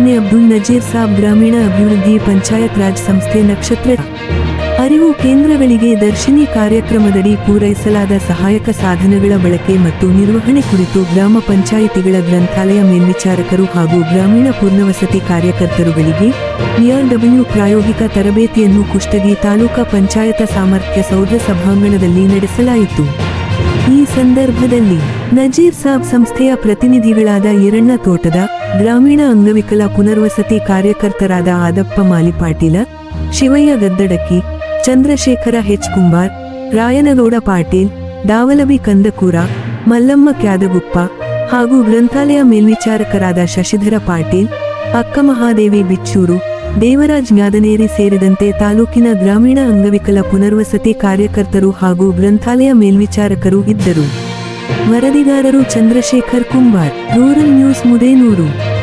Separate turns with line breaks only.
ನಿರ್ವಹಣೆ ಅಬ್ದುಲ್ ನಜೀರ್ ಸಾಬ್ ಗ್ರಾಮೀಣ ಅಭಿವೃದ್ಧಿ ಪಂಚಾಯತ್ ರಾಜ್ ಸಂಸ್ಥೆ ನಕ್ಷತ್ರ. ಅರಿವು ಕೇಂದ್ರಗಳಿಗೆ ದರ್ಶಿನಿ ಕಾರ್ಯಕ್ರಮದಡಿ ಪೂರೈಸಲಾದ ಸಹಾಯಕ ಸಾಧನಗಳ ಬಳಕೆ ಮತ್ತು ನಿರ್ವಹಣೆ ಕುರಿತು ಗ್ರಾಮ ಪಂಚಾಯಿತಿಗಳ ಗ್ರಂಥಾಲಯ ಮೇಲ್ವಿಚಾರಕರು ಹಾಗೂ ಗ್ರಾಮೀಣ ಪೂರ್ಣವಸತಿ ಕಾರ್ಯಕರ್ತರುಗಳಿಗೆ ಡಬ್ಲ್ಯೂ ಪ್ರಾಯೋಗಿಕ ತರಬೇತಿಯನ್ನು ಕುಷ್ಟಗಿ ತಾಲೂಕಾ ಪಂಚಾಯತ ಸಾಮರ್ಥ್ಯ ಸೌಧ ಸಭಾಂಗಣದಲ್ಲಿ ನಡೆಸಲಾಯಿತು. ಈ ಸಂದರ್ಭದಲ್ಲಿ ನಜೀರ್ ಸಾಬ್ ಸಂಸ್ಥೆಯ ಪ್ರತಿನಿಧಿಗಳಾದ ಈರಣ್ಣ ತೋಟದ ಗ್ರಾಮೀಣ ಅಂಗವಿಕಲ ಪುನರ್ವಸತಿ ಕಾರ್ಯಕರ್ತರಾದ ಆದಪ್ಪ ಮಾಲಿಪಾಟೀಲ, ಶಿವಯ್ಯ ಗದ್ದಡಕ್ಕಿ, ಚಂದ್ರಶೇಖರ ಹೆಚ್ ಕುಂಬಾರ್, ರಾಯನಗೌಡ ಪಾಟೀಲ್, ದಾವಲಬಿ ಕಂದಕೂರ, ಮಲ್ಲಮ್ಮ ಕ್ಯಾದಗುಪ್ಪ ಹಾಗೂ ಗ್ರಂಥಾಲಯ ಮೇಲ್ವಿಚಾರಕರಾದ ಶಶಿಧರ ಪಾಟೀಲ್, ಅಕ್ಕ ಮಹಾದೇವಿ ಬಿಚ್ಚೂರು, ದೇವರಾಜ್ ಮ್ಯಾದನೇರಿ ಸೇರಿದಂತೆ ತಾಲೂಕಿನ ಗ್ರಾಮೀಣ ಅಂಗವಿಕಲ ಪುನರ್ವಸತಿ ಕಾರ್ಯಕರ್ತರು ಹಾಗೂ ಗ್ರಂಥಾಲಯ ಮೇಲ್ವಿಚಾರಕರು ಇದ್ದರು. ವರದಿಗಾರರು ಚಂದ್ರಶೇಖರ್ ಕುಂಬಾರ್ ರೂರಲ್ ನ್ಯೂಸ್ ಮುದೇನೂರು.